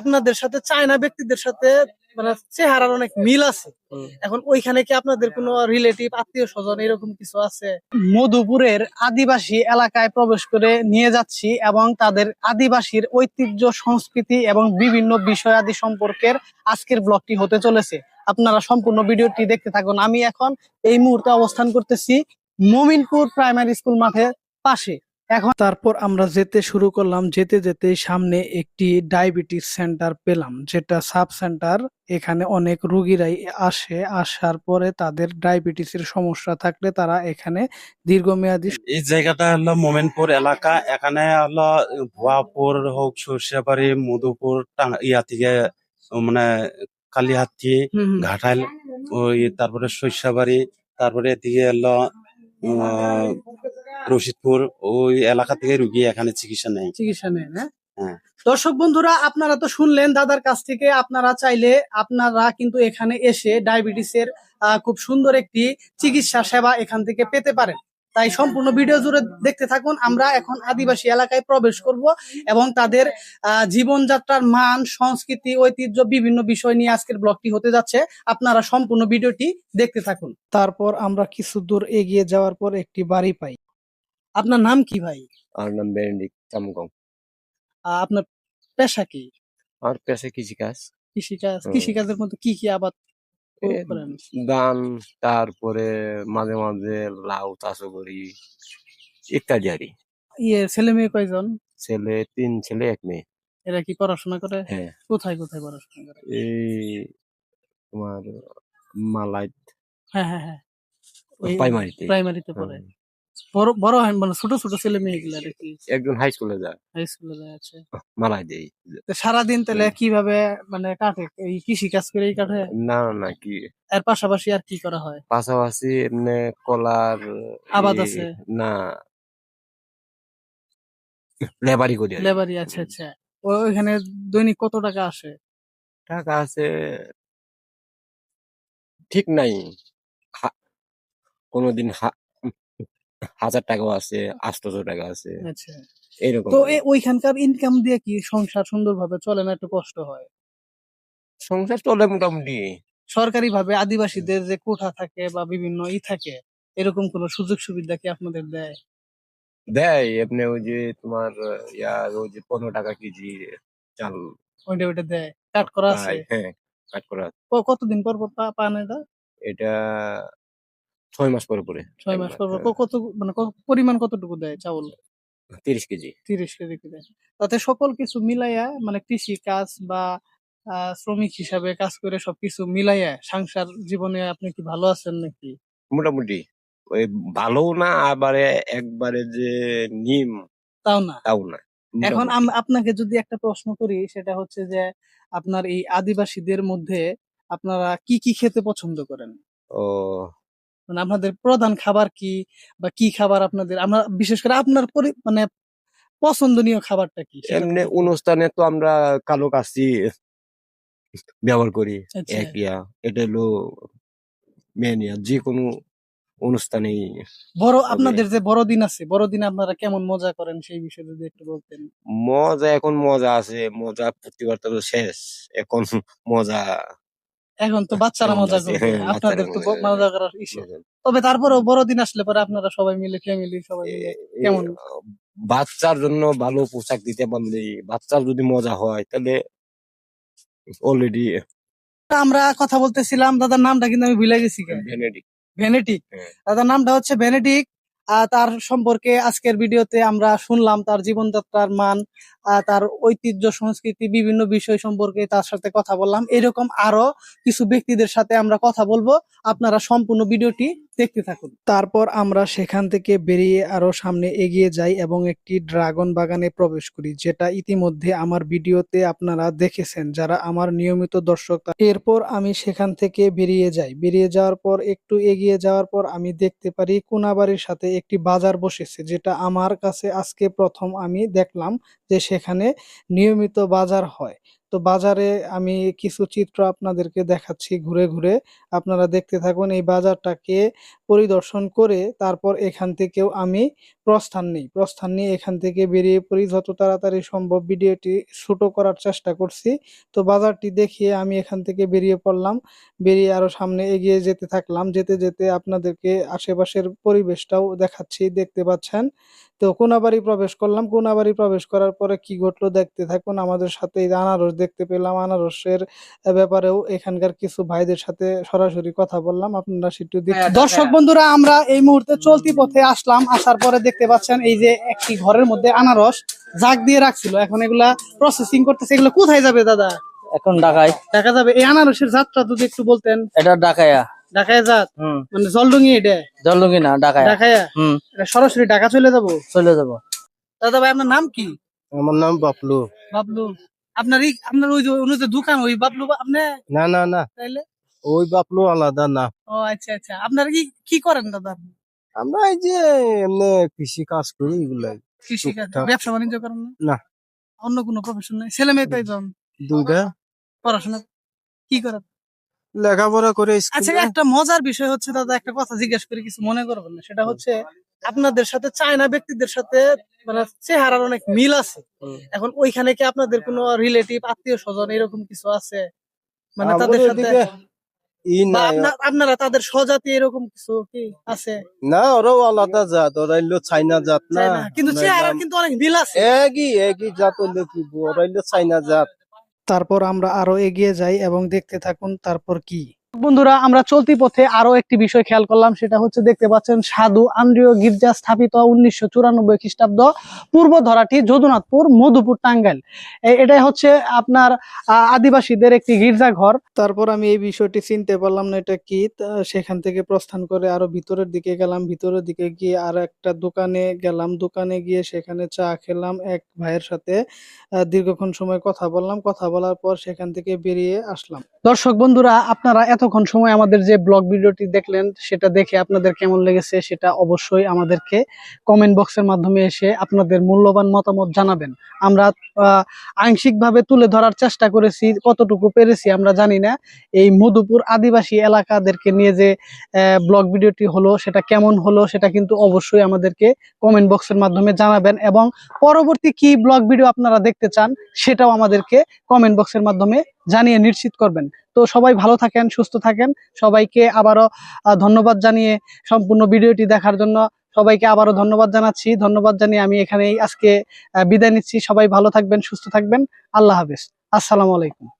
আপনাদের সাথে চায়না ব্যক্তিদের সাথে মানে চেহারার অনেক মিল আছে। এখন ওইখানে কি আপনাদের কোনো রিলেটিভ আত্মীয় স্বজন এরকম কিছু আছে? মধুপুরের আদিবাসী এলাকায় প্রবেশ করে নিয়ে যাচ্ছি এবং তাদের আদিবাসীর ঐতিহ্য সংস্কৃতি এবং বিভিন্ন বিষয়াদি সম্পর্কের আজকের ব্লগটি হতে চলেছে। আপনারা সম্পূর্ণ ভিডিওটি দেখতে থাকুন। আমি এখন এই মুহূর্তে অবস্থান করতেছি মমিনপুর প্রাইমারি স্কুল মাঠের পাশে। এখন তারপর আমরা যেতে শুরু করলাম যেতে যেতে সামনে একটি ডায়াবেটিস সেন্টার পেলাম যেটা সাব সেন্টার এখানে অনেক রুগীরাই আসে আসার পরে তাদের ডায়াবেটিসের সমস্যা থাকলে তারা এখানে দীর্ঘমেয়াদী এই জায়গাটা হলো মোমেনপুর এলাকা এখানে হলো ভুয়াপুর হোক সর্ষেবাড়ি মধুপুর ইয়া থেকে মানে কালীহাতি হুম। ওই তারপরে শস্যাবাড়ি তারপরে এদিকে হলো রশিদপুর ওই এলাকা থেকে রুগী এখানে চিকিৎসা নেয়। চিকিৎসা নেন হ্যাঁ? হ্যাঁ। দর্শক বন্ধুরা আপনারা তো শুনলেন দাদার কাছ থেকে আপনারা চাইলে আপনারা কিন্তু এখানে এসে ডায়াবেটিসের খুব সুন্দর একটি চিকিৎসা সেবা এখান থেকে পেতে পারেন। তাই সম্পূর্ণ ভিডিও জুড়ে দেখতে থাকুন আমরা এখন আদিবাসী এলাকায় প্রবেশ করব এবং তাদের আহ, জীবনযাত্রার মান সংস্কৃতি ঐতিহ্য বিভিন্ন বিষয় নিয়ে আজকের ব্লগটি হতে যাচ্ছে। আপনারা সম্পূর্ণ ভিডিওটি দেখতে থাকুন। তারপর আমরা কিছু দূর এগিয়ে যাওয়ার পর একটি বাড়ি পাই। আপনার নাম কি ভাই? আমার নাম বেরেন্ডিক চামগং আহ, আপনার পেশা কি? আর পেশা কৃষিকাজ। কৃষিকাজ হুম। কৃষিকাজের মধ্যে কি কি আবাদ এ, করেন? ধান তারপরে মাঝে মাঝে লাউ চাষ করি ইত্যাদি আর কি। ইয়ে ছেলে মেয়ে কয়জন? ছেলে তিন ছেলে এক মেয়ে। এরা কি পড়াশোনা করে? হ্যাঁ। কোথায় কোথায় পড়াশোনা করে? এই তোমার মালাই হ্যাঁ হ্যাঁ হ্যাঁ। ওই প্রাইমারিতে প্রাইমারিতে পড়ে। বড় বড় হয় মানে ছোট ছোট ছেলে মেয়ে গুলা আর কি। একজন হাই স্কুলে যায়। হাই স্কুলে যাচ্ছে মালাই দেই তো সারাদিন তাহলে কীভাবে মানে কাটে? এই কৃষি কাজ করেই কাটে? না না কি? এর পাশাপাশি আর কি করা হয়? পাশাপাশি এমনি কলার আবাদ আছে? না। লেবারি করি লেবারি আছে আচ্ছা। ওইখানে দৈনিক কত টাকা আসে? টাকা আছে ঠিক নাই। কোনোদিন হাজার টাকাও আছে আটশো টাকা আছে। আচ্ছা। এইরকম তো ওইখানকার ইনকাম দিয়ে কি সংসার সুন্দরভাবে চলে না একটু কষ্ট হয়? সংসার চলে মোটামুটি। সরকারি ভাবে আদিবাসীদের যে কোঠা থাকে বা বিভিন্ন ই থাকে এরকম কোন সুযোগ সুবিধা কি আপনাদের দেয়? দেয় এমনি ওই যে তোমার ইয়া ওই যে পনেরো টাকা কেজি চাল। ওইটা ওইটা দেয়। কাট করা আছে? হ্যাঁ কাট করা আছে। কতদিন পর পর পান এটা? এটা ছয় মাস পরে পরে। ছয় মাস পর হ্যাঁ, কত মানে পরিমাণ কতটুকু দেয় চাউল? তিরিশ কেজি। তিরিশ কেজি করে তাতে সকল কিছু মিলাইয়া মানে কৃষি কাজ বা শ্রমিক হিসাবে কাজ করে সবকিছু মিলাইয়া সংসার জীবনে আপনি কি ভালো আছেন নাকি? মোটামুটি। ওই ভালো না আবার একবারে যে নিম তাও না। তাও না। এখন আপনাকে যদি একটা প্রশ্ন করি সেটা হচ্ছে যে আপনার এই আদিবাসীদের মধ্যে আপনারা কি কি খেতে পছন্দ করেন? ও মানে আপনাদের প্রধান খাবার কি বা কি খাবার আপনাদের আমরা বিশেষ করে আপনার মানে পছন্দনীয় খাবারটা কি এমনি অনুষ্ঠানে তো আমরা কালো কাশি ব্যবহার করি আচ্ছা। এক ইয়া এটা হলো মেন ইয়া যে কোনো অনুষ্ঠানেই বড় আপনাদের যে বড়দিন আছে বড়দিন আপনারা কেমন মজা করেন সেই বিষয়ে যদি একটু বলতেন? মজা এখন মজা আছে মজা প্রতিবার তো শেষ এখন মজা এখন তো বাচ্চারা মজা? করবে আপনাদের তো মজা করার ইসে তবে তারপরেও বড়দিন আসলে পরে আপনারা সবাই মিলে ফ্যামিলি সবাই মিলে কেমন? বাচ্চার জন্য ভালো পোশাক দিতে পারলে বাচ্চার যদি মজা হয় তাহলে অলরেডি আমরা কথা বলতেছিলাম দাদার নামটা কিন্তু আমি ভুলে গেছি বেনেডিক্ট ভেনেটিক হ্যাঁ। দাদার নামটা হচ্ছে ভেনেটিক তার সম্পর্কে আজকের ভিডিওতে আমরা শুনলাম তার জীবনযাত্রার মান তার ঐতিহ্য, সংস্কৃতি, বিভিন্ন বিষয় সম্পর্কে তার সাথে কথা বললাম। এরকম আরও কিছু ব্যক্তিদের সাথে আমরা কথা বলব। আপনারা সম্পূর্ণ ভিডিওটি দেখতে থাকুন। তারপর আমরা সেখান থেকে বেরিয়ে আরও সামনে এগিয়ে যাই এবং একটি ড্রাগন বাগানে প্রবেশ করি, যেটা ইতিমধ্যে আমার ভিডিওতে আপনারা দেখেছেন, যারা আমার নিয়মিত দর্শক। এরপর আমি সেখান থেকে বেরিয়ে যাই। বেরিয়ে যাওয়ার পর, একটু এগিয়ে যাওয়ার পর আমি দেখতে পারি কোনাবাড়ির সাথে একটি বাজার বসেছে, যেটা আমার কাছে আজকে প্রথম আমি দেখলাম যে সেখানে নিয়মিত বাজার হয়। তো বাজারে আমি কিছু চিত্র আপনাদেরকে দেখাচ্ছি ঘুরে ঘুরে। আপনারা দেখতে থাকুন এই বাজারটাকে পরিদর্শন করে তারপর এখান থেকেও আমি প্রস্থান নিই। প্রস্থান নিয়ে এখান থেকে বেরিয়ে পড়ি। যত তাড়াতাড়ি সম্ভব ভিডিওটি ছোট করার চেষ্টা করছি। তো বাজারটি দেখিয়ে আমি এখান থেকে বেরিয়ে পড়লাম। বেরিয়ে আরও সামনে এগিয়ে যেতে থাকলাম। যেতে যেতে আপনাদেরকে আশেপাশের পরিবেশটাও দেখাচ্ছি। দেখতে পাচ্ছেন? তো কোনাবাড়ি প্রবেশ করলাম কোনাবাড়ি প্রবেশ করার পরে কি ঘটলো দেখতে থাকুন। আমাদের সাথে এই যে আনারস দেখতে পেলাম আনারসের ব্যাপারেও এখানকার কিছু ভাইদের সাথে সরাসরি কথা বললাম। আপনারা সেটু দর্শক বন্ধুরা আমরা এই মুহূর্তে চলতি পথে আসলাম। আসার পরে দেখতে পাচ্ছেন এই যে একটি ঘরের মধ্যে আনারস জাগ দিয়ে রাখছিল। এখন এগুলা প্রসেসিং করতেছে। এগুলো কোথায় যাবে দাদা? এখন ঢাকায়। দেখা যাবে। এই আনারসের যাত্রা যদি একটু বলতেন। এটা ঢাকায়া। ঢাকায় হুম। মানে জলডুঙ্গি এটা। জলুঙ্গি না ঢাকায়া। ঢাকায় হুম। এটা সরাসরি ঢাকা চলে যাব? চলে যাব। দাদা ভাই আপনার নাম কি? আমার নাম বাপলু বাবলু। আপনার আপনার ওই যে যে দোকান ওই বাবলু আপনি? না না না। তাইলে? ওই বাপলু আলাদা না। ও আচ্ছা আচ্ছা। আপনার কি কি করেন দাদা? আমরা এই যে এমনি কৃষি কাজ করি এগুলাই। কৃষি কাজ? ব্যবসা বাণিজ্য করেন না? না। অন্য কোনো প্রফেশন নাই? ছেলে মেয়ে দুইটা। পড়াশোনা কি করেন? লেখাপড়া করে আচ্ছা একটা মজার বিষয় হচ্ছে দাদা একটা কথা জিজ্ঞেস করে কিছু মনে করবেন না। সেটা হচ্ছে আপনাদের সাথে চায়না ব্যক্তিদের সাথে মানে চেহারার অনেক মিল আছে। এখন ওইখানে কি আপনাদের কোনো রিলেটিভ আত্মীয় স্বজন এরকম কিছু আছে? মানে তাদের সাথে আপনারা তাদের স্বজাতি এরকম কিছু কি আছে? না ওরাও আলাদা জাত ওরা হইল চাইনা জাত না। কিন্তু আমরা চেহারার কিন্তু অনেক মিল আছে। একই একই জাত হইল কি ওরা হইল চাইনা জাত। তারপর আমরা আরও এগিয়ে যাই এবং দেখতে থাকুন তারপর কি। বন্ধুরা আমরা চলতি পথে আরও একটি বিষয় খেয়াল করলাম সেটা হচ্ছে দেখতে পাচ্ছেন সাধু আন্দ্রিয় গির্জা স্থাপিত উনিশশো চুরানব্বই খ্রিস্টাব্দ পূর্ব ধরাটি যদুনাথপুর মধুপুর টাঙ্গাইল। এটাই হচ্ছে আপনার আদিবাসীদের একটি গির্জা ঘর তারপর আমি এই বিষয়টি চিনতে পারলাম না এটা কি? সেখান থেকে প্রস্থান করে আরও ভিতরের দিকে গেলাম ভিতরের দিকে গিয়ে আর একটা দোকানে গেলাম দোকানে গিয়ে সেখানে চা খেলাম এক ভাইয়ের সাথে দীর্ঘক্ষণ সময় কথা বললাম কথা বলার পর সেখান থেকে বেরিয়ে আসলাম। দর্শক বন্ধুরা আপনারা এতক্ষণ সময় আমাদের যে ব্লগ ভিডিওটি দেখলেন, সেটা দেখে আপনাদের কেমন লেগেছে সেটা অবশ্যই আমাদেরকে কমেন্ট বক্সের মাধ্যমে এসে আপনাদের মূল্যবান মতামত জানাবেন। আমরা আংশিকভাবে তুলে ধরার চেষ্টা করেছি, কতটুকু পেরেছি আমরা জানি না। এই মধুপুর আদিবাসী এলাকাদেরকে নিয়ে যে ব্লগ ভিডিওটি হলো, সেটা কেমন হলো, সেটা কিন্তু অবশ্যই আমাদেরকে কমেন্ট বক্সের মাধ্যমে জানাবেন এবং পরবর্তী কি ব্লগ ভিডিও আপনারা দেখতে চান, সেটাও আমাদেরকে কমেন্ট বক্সের মাধ্যমে জানিয়ে নিশ্চিত করবেন। তো সবাই ভালো থাকেন, সুস্থ থাকেন। সবাইকে আবারও ধন্যবাদ জানিয়ে সম্পূর্ণ ভিডিওটি দেখার জন্য সবাইকে আবারও ধন্যবাদ জানাচ্ছি। ধন্যবাদ জানিয়ে আমি এখানেই আজকে বিদায় নিচ্ছি। সবাই ভালো থাকবেন, সুস্থ থাকবেন। আল্লাহ হাফেজ। আসসালামু আলাইকুম।